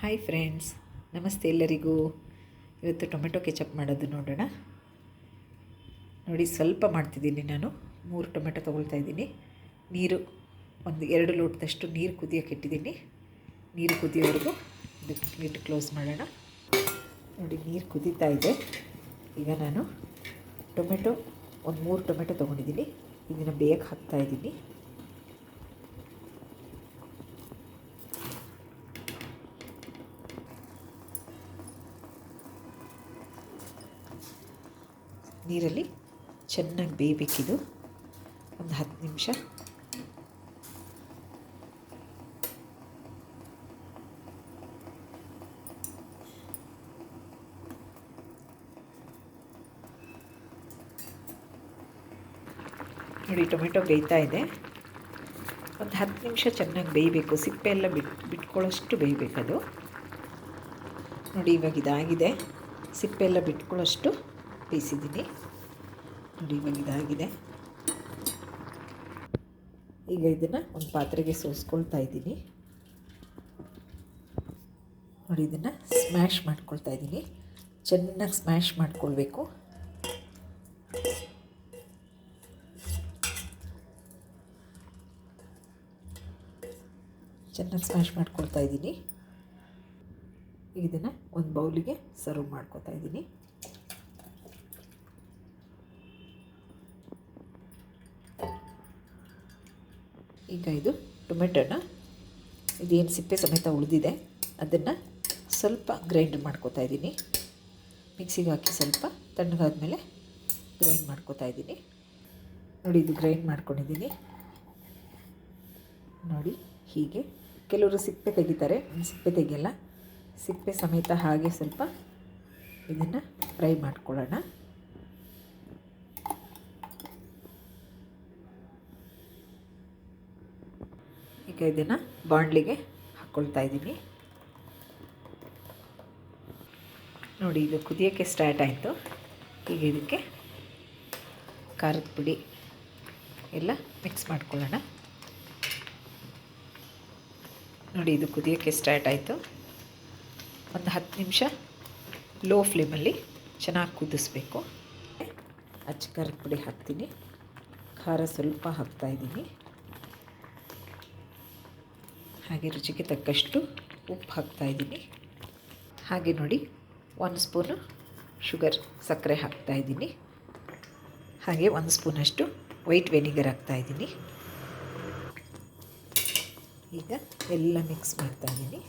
Hi friends ನಮಸ್ತೆ ಎಲ್ಲರಿಗೂ. ಇವತ್ತು ಟೊಮೆಟೊ ಕೆಚಪ್ ಮಾಡೋದು ನೋಡೋಣ. ನೋಡಿ ಸ್ವಲ್ಪ ಮಾಡ್ತಿದ್ದೀನಿ ನಾನು. ಮೂರು ಟೊಮೆಟೊ ತೊಗೊಳ್ತಾ ಇದ್ದೀನಿ. ನೀರು, ಒಂದು ಎರಡು ಲೋಟದಷ್ಟು ನೀರು ಕುದಿಯೋಕೆ ಇಟ್ಟಿದ್ದೀನಿ. ನೀರು ಕುದಿಯೋವರೆಗೂ ಲಿಡ್ ಕ್ಲೋಸ್ ಮಾಡೋಣ. ನೋಡಿ ನೀರು ಕುದೀತಾ ಇದೆ. ಈಗ ನಾನು ಟೊಮೆಟೊ, ಒಂದು ಮೂರು ಟೊಮೆಟೊ ತೊಗೊಂಡಿದ್ದೀನಿ. ಇದನ್ನು ಬೇಯಕ್ಕೆ ಹಾಕ್ತಾಯಿದ್ದೀನಿ ನೀರಲ್ಲಿ ಚೆನ್ನಾಗಿ ಬೇಯಬೇಕಿದು ಒಂದು ಹತ್ತು ನಿಮಿಷ. ನೋಡಿ, ಟೊಮೆಟೊ ಬೇಯ್ತಾ ಇದೆ. ಒಂದು ಹತ್ತು ನಿಮಿಷ ಚೆನ್ನಾಗಿ ಬೇಯಬೇಕು. ಸಿಪ್ಪೆ ಎಲ್ಲ ಬಿಟ್ಟು ಬಿಟ್ಕೊಳ್ಳೋಷ್ಟು ಬೇಯಬೇಕದು. ನೋಡಿ, ಇವಾಗ ಇದಾಗಿದೆ. ಸಿಪ್ಪೆ ಎಲ್ಲ ಬಿಟ್ಕೊಳ್ಳೋಷ್ಟು ಬೇಯಿಸಿದ್ದೀನಿ ನೋಡಿ, ಇವಾಗ ಇದಾಗಿದೆ. ಈಗ ಇದನ್ನು ಒಂದು ಪಾತ್ರೆಗೆ ಸೋಸ್ಕೊಳ್ತಾ ಇದ್ದೀನಿ. ನೋಡಿ, ಇದನ್ನು ಸ್ಮ್ಯಾಶ್ ಮಾಡ್ಕೊಳ್ತಾ ಇದ್ದೀನಿ. ಚೆನ್ನಾಗಿ ಸ್ಮ್ಯಾಶ್ ಮಾಡ್ಕೊಳ್ಬೇಕು. ಚೆನ್ನಾಗಿ ಸ್ಮ್ಯಾಶ್ ಮಾಡ್ಕೊಳ್ತಾ ಇದ್ದೀನಿ. ಇದನ್ನು ಒಂದು ಬೌಲಿಗೆ ಸರ್ವ್ ಮಾಡ್ಕೊತಾ ಇದ್ದೀನಿ. ಈಗ ಇದು ಟೊಮೆಟೊನ ಇದೇನು ಸಿಪ್ಪೆ ಸಮೇತ ಉಳಿದಿದೆ, ಅದನ್ನು ಸ್ವಲ್ಪ ಗ್ರೈಂಡ್ ಮಾಡ್ಕೋತಾ ಇದ್ದೀನಿ. ಮಿಕ್ಸಿಗೆ ಹಾಕಿ ಸ್ವಲ್ಪ ತಣ್ಣಗಾದ ಮೇಲೆ ಗ್ರೈಂಡ್ ಮಾಡ್ಕೋತಾ ಇದ್ದೀನಿ. ನೋಡಿ, ಇದು ಗ್ರೈಂಡ್ ಮಾಡ್ಕೊಂಡಿದ್ದೀನಿ. ನೋಡಿ, ಹೀಗೆ ಕೆಲವರು ಸಿಪ್ಪೆ ತೆಗಿತಾರೆ ಸಿಪ್ಪೆ ತೆಗಿಯಲ್ಲ. ಸಿಪ್ಪೆ ಸಮೇತ ಹಾಗೆ ಸ್ವಲ್ಪ ಇದನ್ನು ಫ್ರೈ ಮಾಡ್ಕೊಳ್ಳೋಣ. ಈಗ ಇದನ್ನು ಬಾಣಲಿಗೆ ಹಾಕ್ಕೊಳ್ತಾ ಇದ್ದೀನಿ ನೋಡಿ, ಇದು ಕುದಿಯೋಕ್ಕೆ ಸ್ಟಾರ್ಟ್ ಆಯಿತು. ಈಗ ಇದಕ್ಕೆ ಖಾರದ ಪುಡಿ ಎಲ್ಲ ಮಿಕ್ಸ್ ಮಾಡ್ಕೊಳ್ಳೋಣ. ನೋಡಿ, ಇದು ಕುದಿಯೋಕ್ಕೆ ಸ್ಟಾರ್ಟ್ ಆಯಿತು. ಒಂದು ಹತ್ತು ನಿಮಿಷ ಲೋ ಫ್ಲೇಮಲ್ಲಿ ಚೆನ್ನಾಗಿ ಕುದಿಸ್ಬೇಕು. ಅಚ್ಚ ಖಾರದ ಪುಡಿ ಹಾಕ್ತೀನಿ. ಖಾರ ಸ್ವಲ್ಪ ಹಾಕ್ತಾಯಿದ್ದೀನಿ ಹಾಗೆ ರುಚಿಗೆ ತಕ್ಕಷ್ಟು ಉಪ್ಪು ಹಾಕ್ತಾಯಿದ್ದೀನಿ ಹಾಗೆ ನೋಡಿ ಒಂದು ಸ್ಪೂನು ಶುಗರ್ ಸಕ್ಕರೆ ಹಾಕ್ತಾಯಿದ್ದೀನಿ ಹಾಗೆ ಒಂದು ಸ್ಪೂನಷ್ಟು ವೈಟ್ ವೆನಿಗರ್ ಹಾಕ್ತಾಯಿದ್ದೀನಿ ಈಗ ಎಲ್ಲ ಮಿಕ್ಸ್ ಮಾಡ್ತಾಯಿದ್ದೀನಿ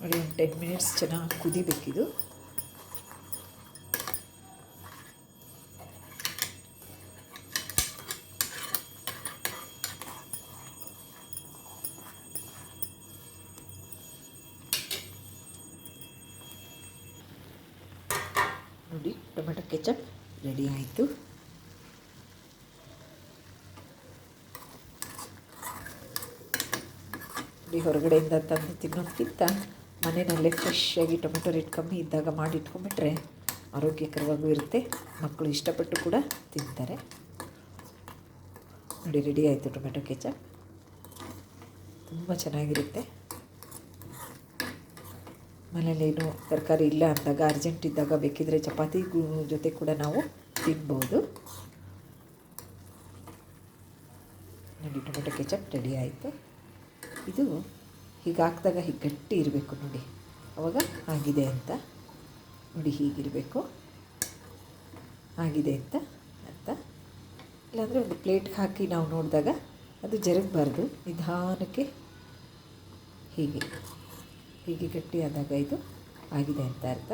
ನೋಡಿ, ಒಂದು ಟೆನ್ ಮಿನಿಟ್ಸ್ ಚೆನ್ನಾಗಿ ಕುದಿಬೇಕಿದು. ನೋಡಿ, ಟೊಮೆಟೊ ಕೆಚಪ್ ರೆಡಿ ಆಯಿತು. ನೋಡಿ, ಹೊರಗಡೆಯಿಂದ ತಂದು ತಿನ್ನೋದಕ್ಕಿಂತ ಮನೆಯಲ್ಲೇ ಫ್ರೆಶ್ಶಾಗಿ ಟೊಮೆಟೊ ರೇಟ್ ಕಮ್ಮಿ ಇದ್ದಾಗ ಮಾಡಿ ಇಟ್ಕೊಂಡ್ಬಿಟ್ರೆ ಆರೋಗ್ಯಕರವಾಗೂ ಇರುತ್ತೆ. ಮಕ್ಕಳು ಇಷ್ಟಪಟ್ಟು ಕೂಡ ತಿಂತಾರೆ. ನೋಡಿ, ರೆಡಿ ಆಯಿತು ಟೊಮೆಟೊ ಕೆಚಪ್. ತುಂಬ ಚೆನ್ನಾಗಿರುತ್ತೆ. ಮನೇಲೇನು ತರಕಾರಿ ಇಲ್ಲ ಅಂದಾಗ ಅರ್ಜೆಂಟ್ ಇದ್ದಾಗ ಬೇಕಿದ್ರೆ ಚಪಾತಿ ಜೊತೆ ಕೂಡ ನಾವು ತಿನ್ಬೋದು. ನೋಡಿ, ಟೊಮೆಟೊ ಕೆಚಪ್ ರೆಡಿ ಆಯಿತು. ಇದು ಹೀಗೆ ಹಾಕಿದಾಗ ಹೀಗೆ ಗಟ್ಟಿ ಇರಬೇಕು ನೋಡಿ. ಅವಾಗ ಆಗಿದೆ ಅಂತ. ನೋಡಿ, ಹೀಗಿರಬೇಕು. ಆಗಿದೆ ಅಂತ ಅಂತ. ಇಲ್ಲಾಂದರೆ ಒಂದು ಪ್ಲೇಟ್ಗೆ ಹಾಕಿ ನಾವು ನೋಡಿದಾಗ ಅದು ಜರಗಬಾರ್ದು. ನಿಧಾನಕ್ಕೆ ಹೀಗೆ. ಹೀಗೆ ಗಟ್ಟಿಯಾದಾಗ ಇದು ಆಗಿದೆ ಅಂತ ಅರ್ಥ.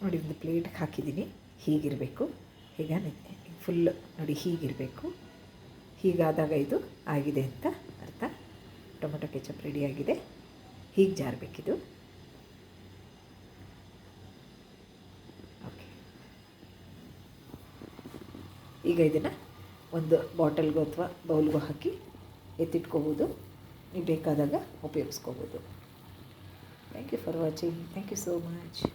ನೋಡಿ, ಒಂದು ಪ್ಲೇಟ್ಗೆ ಹಾಕಿದ್ದೀನಿ. ಹೀಗಿರಬೇಕು. ಈಗ ಫುಲ್ ನೋಡಿ, ಹೀಗಿರಬೇಕು. ಹೀಗಾದಾಗ ಇದು ಆಗಿದೆ ಅಂತ ಅರ್ಥ. ಟೊಮೆಟೊ ಕೆಚಪ್ ರೆಡಿಯಾಗಿದೆ ಹೀಗೆ ಜಾರಬೇಕಿದು. ಓಕೆ ಈಗ ಇದನ್ನು ಒಂದು ಬಾಟಲ್ಗೋ ಅಥವಾ ಬೌಲ್ಗೋ ಹಾಕಿ ಎತ್ತಿಟ್ಕೋಬೋದು. ಬೇಕಾದಾಗ ಉಪಯೋಗಿಸ್ಕೋಬೋದು. Thank you for watching thank you so much